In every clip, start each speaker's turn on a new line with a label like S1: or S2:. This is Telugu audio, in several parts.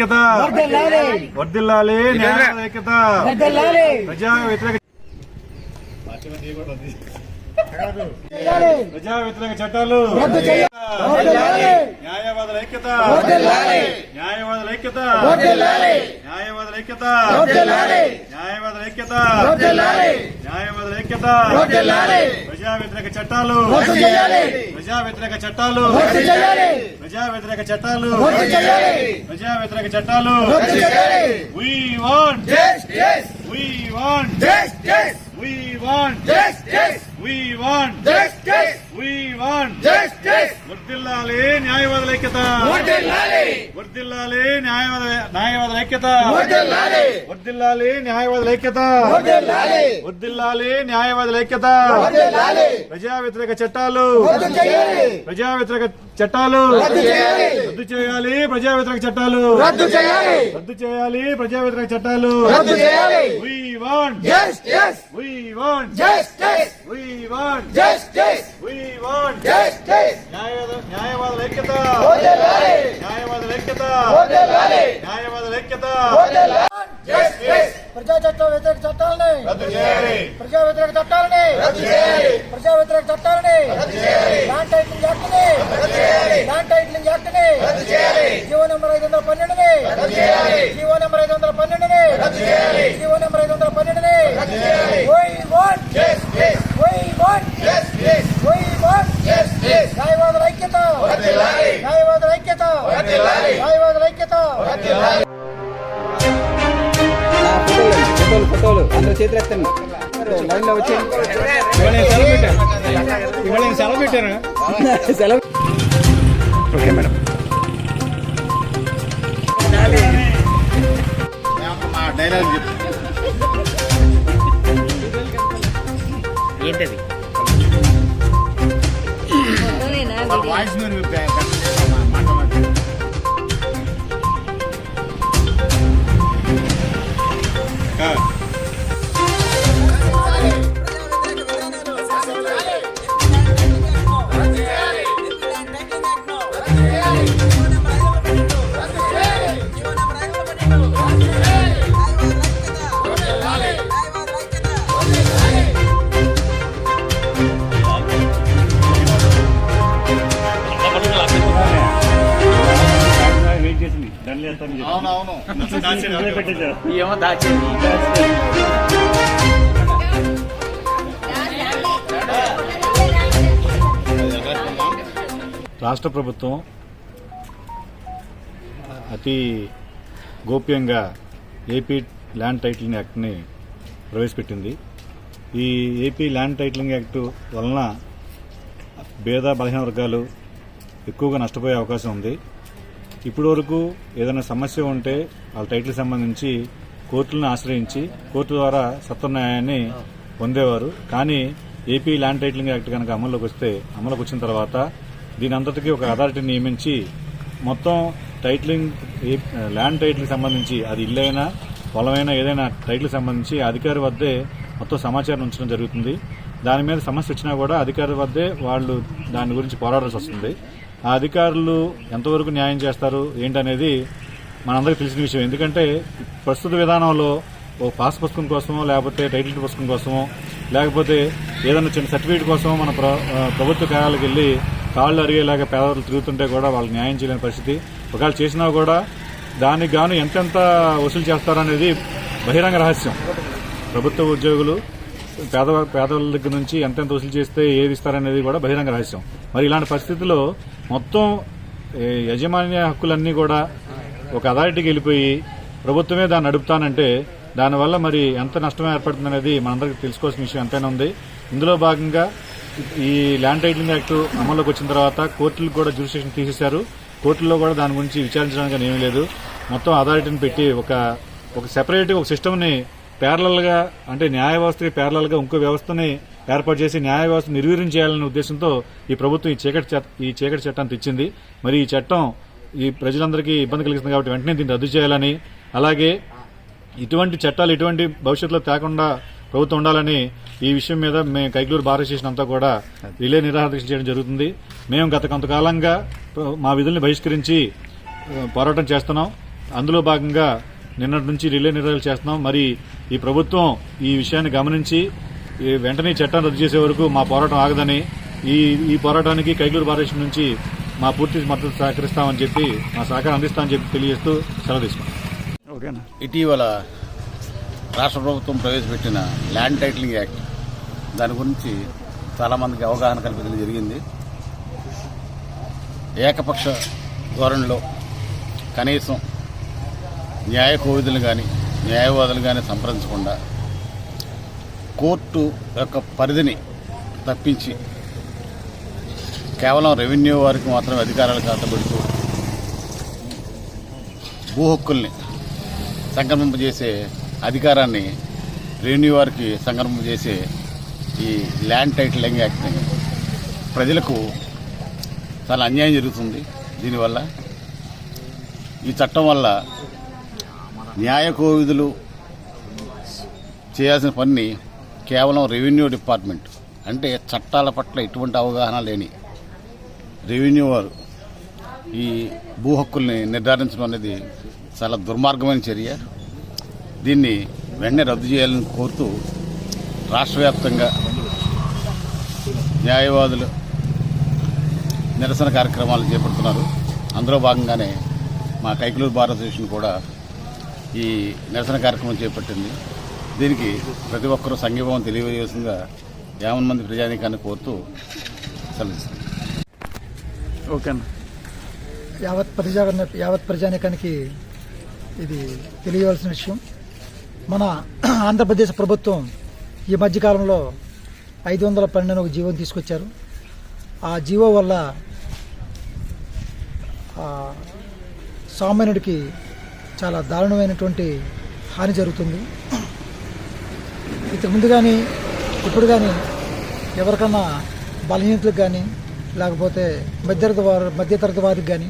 S1: ఐక్యత వర్దిల్లాలి న్యాయవాదుల ఐక్యత ప్రజా వ్యతిరేక ప్రజా వ్యతిరేక చట్టాలు న్యాయవాదుల ఐక్యత న్యాయవాదుల ఐక్యత న్యాయవాదుల ఐక్యత న్యాయవాదుల ఐక్యత న్యాయవాదుల ఐక్యత ప్రజా వ్యతిరేక చట్టాలు ప్రజా వ్యతిరేక చట్టాలు ప్రజా వ్యతిరేక చట్టాలు ప్రజా వ్యతిరేక చట్టాలు We want We want We want. We want. We want. వర్దిల్లాలి న్యాయవాదుల ఐక్యత. వర్దిల్లాలి. న్యాయవాద న్యాయవాదుల ఐక్యత. వర్దిల్లాలి. న్యాయవాదుల ఐక్యత. వర్దిల్లాలి. న్యాయవాదుల ఐక్యత. ప్రజా వ్యతిరేక చట్టాలు. ప్రజా వ్యతిరేక చట్టాలు. రద్దు చేయాలి. ప్రజా వ్యతిరేక చట్టాలు.
S2: రద్దు చేయాలి.
S1: రద్దు చేయాలి ప్రజా వ్యతిరేక చట్టాలు.
S2: రద్దు చేయాలి.
S1: Want.
S2: Justice
S1: We want.
S2: Justice
S1: We want.
S2: Justice
S1: We want.
S2: Justice
S1: న్యాయవాద న్యాయవాదుల ఐక్యత
S2: వదలాలి
S1: న్యాయవాదుల ఐక్యత
S2: వదలాలి
S1: న్యాయవాదుల ఐక్యత
S2: జస్టిస్
S3: ప్రజా చట్ట వ్యతిరేక చట్టాలని
S1: రద్దు చేయాలి
S3: ప్రజా వ్యతిరేక చట్టాలని
S2: రద్దు చేయాలి
S3: ప్రజా వ్యతిరేక చట్టాలని ల్యాండ్ టైటిలింగ్ యాక్ట్ని ల్యాండ్ టైటిలింగ్ యాక్ట్ని
S2: రద్దు చేయాలి
S3: జీవో నెంబర్ ఐదు వందల పన్నెండుని
S2: రద్దు చేయాలి
S3: జీవో నెంబర్ ఐదు వందల పన్నెండుని
S2: రద్దు చేయాలి
S4: అందరూ చేతులు ఎత్తండి లైన్లో వచ్చి సెలవు. Okay madam.
S5: ఏమో దాచింది.
S1: రాష్ట్ర ప్రభుత్వం అతి గోప్యంగా ఏపీ ల్యాండ్ టైటిలింగ్ యాక్ట్ని ప్రవేశపెట్టింది. ఈ ఏపీ ల్యాండ్ టైటిలింగ్ యాక్ట్ వలన పేద బలహీన వర్గాలు ఎక్కువగా నష్టపోయే అవకాశం ఉంది. ఇప్పటి వరకు ఏదైనా సమస్య ఉంటే వాళ్ళ టైటిల్ సంబంధించి కోర్టులను ఆశ్రయించి కోర్టు ద్వారా సత్వన్యాయాన్ని పొందేవారు. కానీ ఏపీ ల్యాండ్ టైటిలింగ్ యాక్ట్ కనుక అమల్లోకి వస్తే అమలుకి వచ్చిన తర్వాత దీని అంతటికీ ఒక అథారిటీ నియమించి మొత్తం టైటిలింగ్ ఏ- ల్యాండ్ టైటిల్ సంబంధించి అది ఇల్లైనా పొలమైనా ఏదైనా టైటిల్ సంబంధించి అధికారి వద్దే మొత్తం సమాచారం ఉంచడం జరుగుతుంది. దాని మీద సమస్య వచ్చినా కూడా అధికారి వద్దే వాళ్ళు దాని గురించి పోరాడాల్సి వస్తుంది. ఆ అధికారులు ఎంతవరకు న్యాయం చేస్తారు ఏంటనేది మనందరికీ తెలిసిన విషయం. ఎందుకంటే ప్రస్తుత విధానంలో ఓ పాస్ పుస్తకం కోసమో లేకపోతే టైటిల్ పుస్తకం కోసమో లేకపోతే ఏదైనా చిన్న సర్టిఫికేట్ కోసమో మన ప్రభుత్వ కార్యాలకు వెళ్ళి కాళ్ళు అరిగేలాగా పేదవాళ్ళు తిరుగుతుంటే కూడా వాళ్ళు న్యాయం చేయలేని పరిస్థితి. ఒకవేళ చేసినా కూడా దానికి గాను ఎంతెంత వసూలు చేస్తారనేది బహిరంగ రహస్యం. ప్రభుత్వ ఉద్యోగులు పేద పేదవాళ్ళ దగ్గర నుంచి ఎంతెంత వసూలు చేస్తే ఏది ఇస్తారనేది కూడా బహిరంగ రహస్యం. మరి ఇలాంటి పరిస్థితుల్లో మొత్తం ఏ, యజమాన్య హక్కులన్నీ కూడా ఒక అథారిటీకి వెళ్ళిపోయి ప్రభుత్వమే దాన్ని నడుపుతానంటే దానివల్ల మరి ఎంత నష్టం ఏర్పడుతుందనేది మనందరికీ తెలుసుకోవాల్సిన విషయం ఎంతైనా ఉంది. ఇందులో భాగంగా ఈ ల్యాండ్ టైటిలింగ్ యాక్ట్ అమల్లోకి వచ్చిన తర్వాత కోర్టులకు కూడా జ్యూరిస్డిక్షన్ తీసేశారు. కోర్టుల్లో కూడా దాని గురించి విచారించడానికి ఏమీ లేదు. మొత్తం అథారిటీని పెట్టి ఒక ఒక సెపరేట్ ఒక సిస్టమ్ని ప్యారలల్గా అంటే న్యాయ వ్యవస్థకి ప్యారలల్గా ఇంకో వ్యవస్థని ఏర్పాటు చేసి న్యాయ వ్యవస్థ నిర్వీర్యం చేయాలనే ఉద్దేశంతో ఈ ప్రభుత్వం ఈ చీకటి ఈ చీకటి చట్టాన్ని తెచ్చింది. మరి ఈ చట్టం ఈ ప్రజలందరికీ ఇబ్బంది కలిగిస్తుంది కాబట్టి వెంటనే దీన్ని రద్దు చేయాలని అలాగే ఇటువంటి చట్టాలు ఇటువంటి భవిష్యత్తులో తేకుండా ప్రభుత్వం ఉండాలని ఈ విషయం మీద మేము కైకలూరు భారత స్టేషన్ అంతా కూడా రిలే నిరాహార చేయడం జరుగుతుంది. మేము గత కొంతకాలంగా మా విధుల్ని బహిష్కరించి పోరాటం చేస్తున్నాం. అందులో భాగంగా నిన్నటి నుంచి రిలే నిర్వహణ చేస్తున్నాం. మరి ఈ ప్రభుత్వం ఈ విషయాన్ని గమనించి ఈ వెంటనే చట్టాన్ని రద్దు చేసే వరకు మా పోరాటం ఆగదని ఈ ఈ పోరాటానికి కైకలూరు భారతదేశం నుంచి మా పూర్తి మద్దతు సహకరిస్తామని చెప్పి మా సహకారం అందిస్తామని చెప్పి తెలియజేస్తూ సెలవు తీసుకున్నాం
S5: ఓకేనా?
S6: ఇటీవల రాష్ట్ర ప్రభుత్వం ప్రవేశపెట్టిన ల్యాండ్ టైటిలింగ్ యాక్ట్ దాని గురించి చాలామందికి అవగాహన కల్పించడం జరిగింది. ఏకపక్ష ధోరణిలో కనీసం న్యాయ కోవిధులు కానీ న్యాయవాదులు కానీ సంప్రదించకుండా కోర్టు యొక్క పరిధిని తప్పించి కేవలం రెవెన్యూ వారికి మాత్రమే అధికారాలు కాటబెడుతూ భూ హక్కుల్ని సంక్రమింపజేసే అధికారాన్ని రెవెన్యూ వారికి సంక్రమింపజేసే ఈ ల్యాండ్ టైటిలింగ్ యాక్ట్ని ప్రజలకు చాలా అన్యాయం జరుగుతుంది దీనివల్ల. ఈ చట్టం వల్ల న్యాయ కోవిధులు చేయాల్సిన పని కేవలం రెవెన్యూ డిపార్ట్మెంట్. అంటే చట్టాల పట్ల ఎటువంటి అవగాహన లేని రెవెన్యూ వారు ఈ భూ హక్కుల్ని నిర్ధారించడం అనేది చాలా దుర్మార్గమైన చర్య. దీన్ని వెంటనే రద్దు చేయాలని కోరుతూ రాష్ట్ర వ్యాప్తంగా న్యాయవాదులు నిరసన కార్యక్రమాలు చేపడుతున్నారు. అందులో భాగంగానే మా కైకలూరు భారతదేశం కూడా ఈ నిరసన కార్యక్రమం చేపట్టింది. దీనికి ప్రతి ఒక్కరూ సంఘీభావం తెలియజేసిందిగా యావన్ మంది ప్రజానీకాన్ని కోరుతూ సెలవు
S5: ఓకేనా
S3: యావత్ ప్రజా యావత్ ప్రజానికానికి ఇది తెలియవలసిన విషయం. మన ఆంధ్రప్రదేశ్ ప్రభుత్వం ఈ మధ్యకాలంలో ఐదు వందల పన్నెండు ఒక జీవో తీసుకొచ్చారు. ఆ జీవో వల్ల సామాన్యుడికి చాలా దారుణమైనటువంటి హాని జరుగుతుంది. ఇంతకు ముందు కానీ ఇప్పుడు కానీ ఎవరికన్నా బలహీనతలకు కానీ లేకపోతే మధ్యతరగతి వారు మధ్యతరగతి వారికి కానీ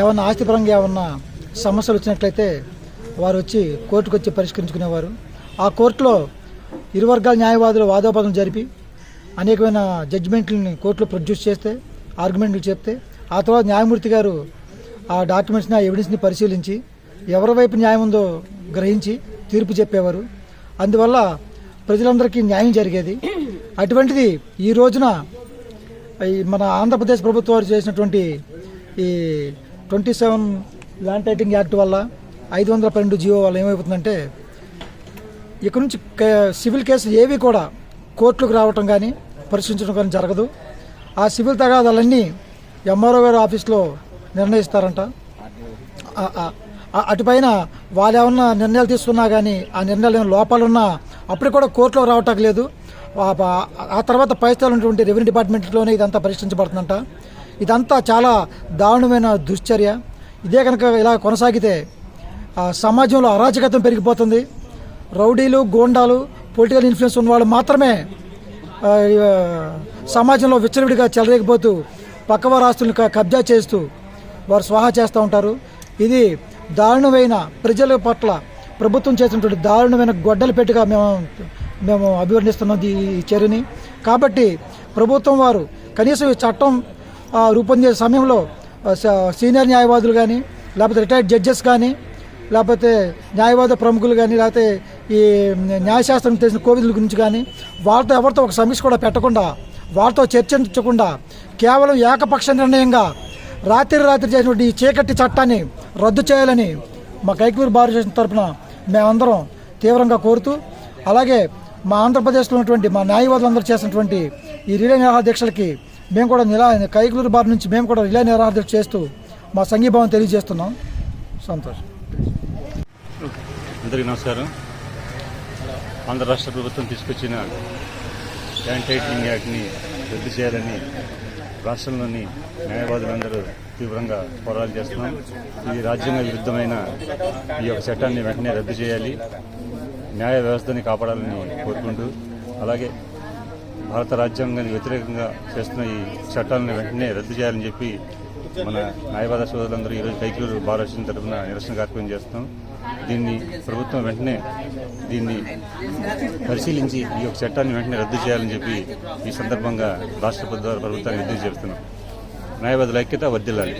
S3: ఏమన్నా ఆస్తిపరంగా ఏమన్నా సమస్యలు వచ్చినట్లయితే వారు వచ్చి కోర్టుకు వచ్చి పరిష్కరించుకునేవారు. ఆ కోర్టులో ఇరు వర్గాల న్యాయవాదులు వాదోపాదం జరిపి అనేకమైన జడ్జిమెంట్లని కోర్టులో ప్రొడ్యూస్ చేస్తే ఆర్గ్యుమెంట్లు చెప్తే ఆ తర్వాత న్యాయమూర్తి గారు ఆ డాక్యుమెంట్స్ని ఆ ఎవిడెన్స్ని పరిశీలించి ఎవరి వైపు న్యాయం ఉందో గ్రహించి తీర్పు చెప్పేవారు. అందువల్ల ప్రజలందరికీ న్యాయం జరిగేది. అటువంటిది ఈ రోజున మన ఆంధ్రప్రదేశ్ ప్రభుత్వం వారు చేసినటువంటి ఈ twenty seven land titling act వల్ల ఐదు వందల పన్నెండు జియో వల్ల ఏమైపోతుందంటే ఇక నుంచి సివిల్ కేసులు ఏవి కూడా కోర్టులకు రావటం కానీ పరిశీలించడం కానీ జరగదు. ఆ సివిల్ తగాదాలన్నీ ఎంఆర్ఓ గారు ఆఫీస్లో నిర్ణయిస్తారంట. అటుపైన వాళ్ళు ఏమన్నా నిర్ణయాలు తీసుకున్నా కానీ ఆ నిర్ణయాలు ఏమైనా లోపాలున్నా అప్పుడు కూడా కోర్టులో రావటం లేదు. ఆ- ఆ- తర్వాత పరిస్థితులు ఉన్నటువంటి రెవెన్యూ డిపార్ట్మెంట్లోనే ఇదంతా పరిష్కరించబడుతుందంట. ఇదంతా చాలా దారుణమైన దుశ్చర్య. ఇదే కనుక ఇలా కొనసాగితే ఆ సమాజంలో అరాచకత్వం పెరిగిపోతుంది. రౌడీలు గోండాలు పొలిటికల్ ఇన్ఫ్లుయెన్స్ ఉన్న వాళ్ళు మాత్రమే సమాజంలో విచ్చలవిడిగా చెలరేగిపోతూ పక్కవారి ఆస్తులను కబ్జా చేస్తూ వారు స్వాహా చేస్తూ ఉంటారు. ఇది దారుణమైన ప్రజల పట్ల ప్రభుత్వం చేసినటువంటి దారుణమైన గొడ్డల పెట్టుగా మేము మేము అభివర్ణిస్తున్నాం ఈ చర్యని. కాబట్టి ప్రభుత్వం వారు కనీసం ఈ చట్టం రూపొందించే రూపొందే సమయంలో సీనియర్ న్యాయవాదులు కానీ లేకపోతే రిటైర్డ్ జడ్జెస్ కానీ లేకపోతే న్యాయవాద ప్రముఖులు కానీ లేకపోతే ఈ న్యాయశాస్త్రం తెలిసిన కోవిదుల గురించి కానీ వాళ్ళతో ఎవరితో ఒక సమీక్ష కూడా పెట్టకుండా వాళ్ళతో చర్చించకుండా కేవలం ఏకపక్ష నిర్ణయంగా రాత్రి రాత్రి చేసినటువంటి ఈ చీకటి చట్టాన్ని రద్దు చేయాలని మా కైకూరు భారతదేశం తరపున మేమందరం తీవ్రంగా కోరుతూ అలాగే మా ఆంధ్రప్రదేశ్లో ఉన్నటువంటి మా న్యాయవాదులందరూ చేసినటువంటి ఈ రిలే నిరాహార దీక్షలకి మేము కూడా నిలా కైకలూరు బార్ నుంచి మేము కూడా రిలే నిరాహార దీక్ష చేస్తూ మా సంఘీభావం తెలియజేస్తున్నాం. సంతోషం.
S1: అందరికీ నమస్కారం. ఆంధ్ర రాష్ట్ర ప్రభుత్వం తీసుకొచ్చిన ల్యాండ్ యాక్ట్ని రద్దు చేయాలని రాష్ట్రంలోని న్యాయవాదులందరూ తీవ్రంగా పోరాటం చేస్తున్నాం. ఈ రాజ్యాంగ విరుద్ధమైన ఈ యొక్క చట్టాన్ని వెంటనే రద్దు చేయాలి. న్యాయ వ్యవస్థని కాపాడాలని కోరుకుంటూ అలాగే భారత రాజ్యాంగానికి వ్యతిరేకంగా చేస్తున్న ఈ చట్టాలను వెంటనే రద్దు చేయాలని చెప్పి మన న్యాయవాద సోదరులందరూ ఈరోజు కైకలూరు భారతదేశం తరఫున నిరసన కార్యక్రమం చేస్తున్నాం. దీన్ని ప్రభుత్వం వెంటనే దీన్ని పరిశీలించి ఈ యొక్క చట్టాన్ని వెంటనే రద్దు చేయాలని చెప్పి ఈ సందర్భంగా రాష్ట్రపతి ద్వారా ప్రభుత్వాన్ని విజ్ఞప్తి చేస్తున్నాం. న్యాయవాదుల ఐక్యత వర్ధిల్లాలి